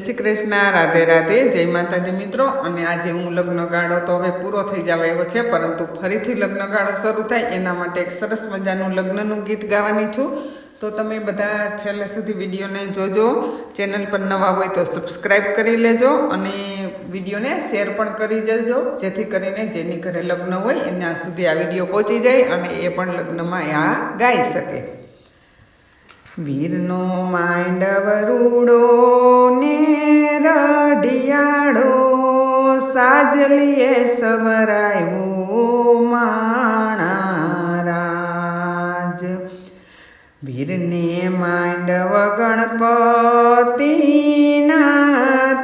શ્રી કૃષ્ણ, રાધે રાધે, જય માતાજી મિત્રો. અને આજે હું લગ્ન ગાળો તો હવે પૂરો થઈ જવા એવો છે, પરંતુ ફરીથી લગ્ન ગાળો શરૂ થાય એના માટે એક સરસ મજાનું લગ્નનું ગીત ગાવાની છું. તો તમે બધા છેલ્લે સુધી વિડીયોને જોજો. ચેનલ પર નવા હોય તો સબસ્ક્રાઈબ કરી લેજો અને વિડીયોને શેર પણ કરી જજો જેથી કરીને જેની ઘરે લગ્ન હોય એના સુધી આ વીડિયો પહોંચી જાય અને એ પણ લગ્નમાં આ ગાઈ શકે. વીરનો માંડવ રૂડો ને રઢિયાળો સાજલીએ સવરાયો માણારાજ. વીરને માંડવ ગણપતિના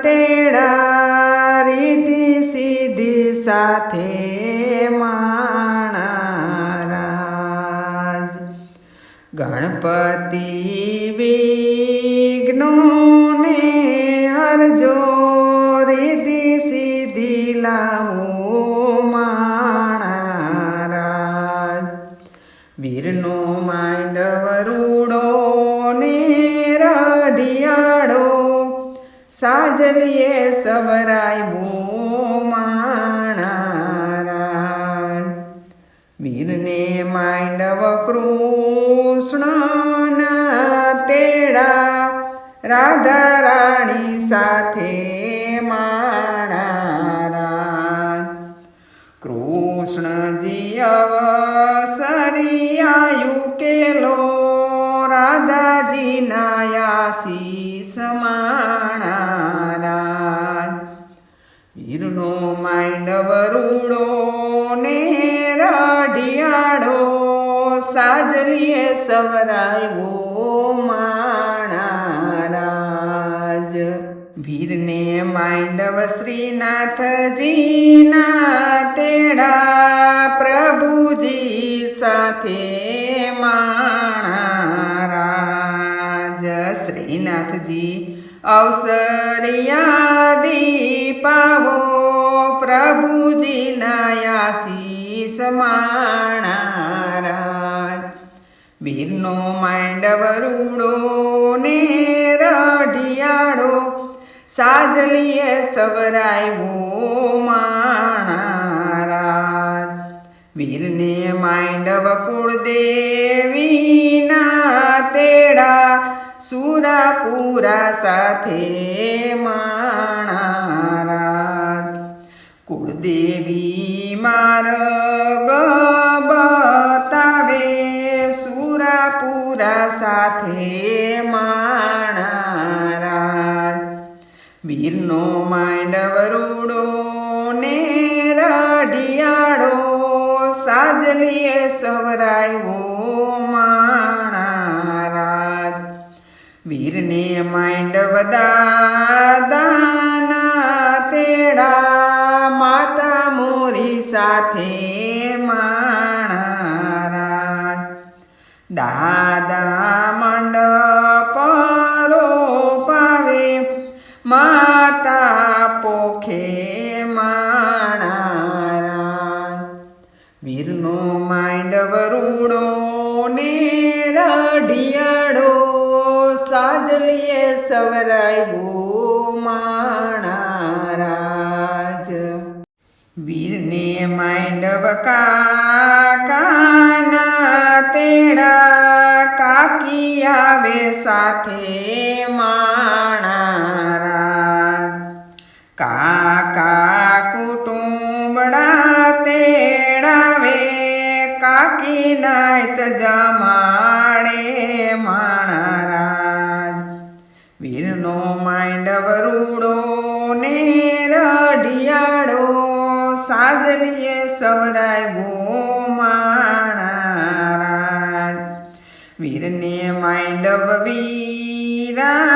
તેડા રીધિ સીધી સાથે માણારાજ. ગણપતિ વિઘ્નોને હરજો રીતિ સીધી લાવો માણારાજ વીરનો માંડવ વરૂડો ને રઢિયાળો સાજલીએ સવરાય માણારાજ વીરને માંડવ કૃષ્ણના તેડા રાધા રાણી સાથે માણારા. કૃષ્ણજી અવસરિયાયુ કેલો, રાધાજીના આશીષ માણારા. વીરનો માંડવ રૂડો ને રઢિયાળો, સાજલીએ સવરાયો માંડવ શ્રીનાથજીના તેડા પ્રભુજી સાથે માણારાજ. શ્રીનાથજી, અવસરિયા દીપાવો પ્રભુજીના આશીષ માણારાજ. વીરનો માંડવ રૂડો ને રઢિયાળો સાજલીએ સવરાયો માણારાજ વીરને માંડવ કુળદેવીના તેડા સુરાપુરા સાથે માણારાજ કુળદેવી માર્ગ બતાવે, સુરાપુરા સાથે માણારાજ વીરનો માંડવ વરૂડો ને રાઢિયાળો સાજલીએ સવરાયો માણારાજ વીરને માંડવ દાદાના તેડા માતા મોરી સાથે માણારાજ દાદા માતા પોખે માણારા વીરનો માંડવ રૂડો ને રઢિયાળો સાજલીએ સવરાયો માણારાજ. વીરને માંડવ કાકાના તેડા કાકી આવે સાથે તેડાવે કાકી નાયત જમાણે માણારાજ. વીરનો માંડવ રૂડો ને રઢિયાળો, સાજલીએ ગો માણારાજ. વીરને માંડવ વીરાના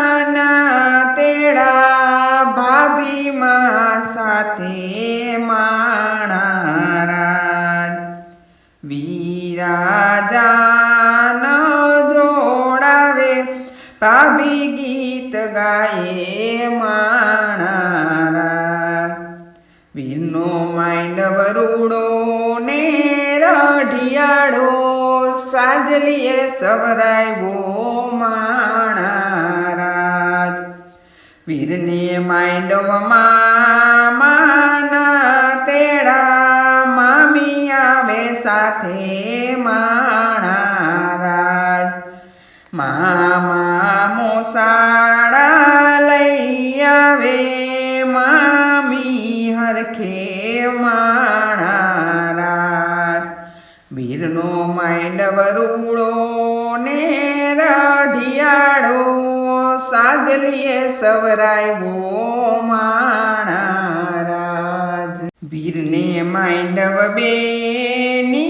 તેડા ભાભીમાં સાથે ભાભી ગીત ગાયે માણારા. વિનો માઇન્ડ રૂડો ને રઢિયાળો સાજલીએ સવરાયો માણારાજ વીરને માંડવમાં માંડવ રૂડો ને રઢિયાળો સાજલીએ સવરાયવો માણા રાજ. વીરને માંડવ બેની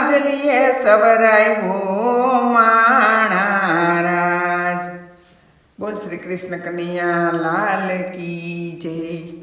સાજલીએ સવરાયો માણા રાજ બોલ શ્રી કૃષ્ણ કનૈયા લાલ કી જય.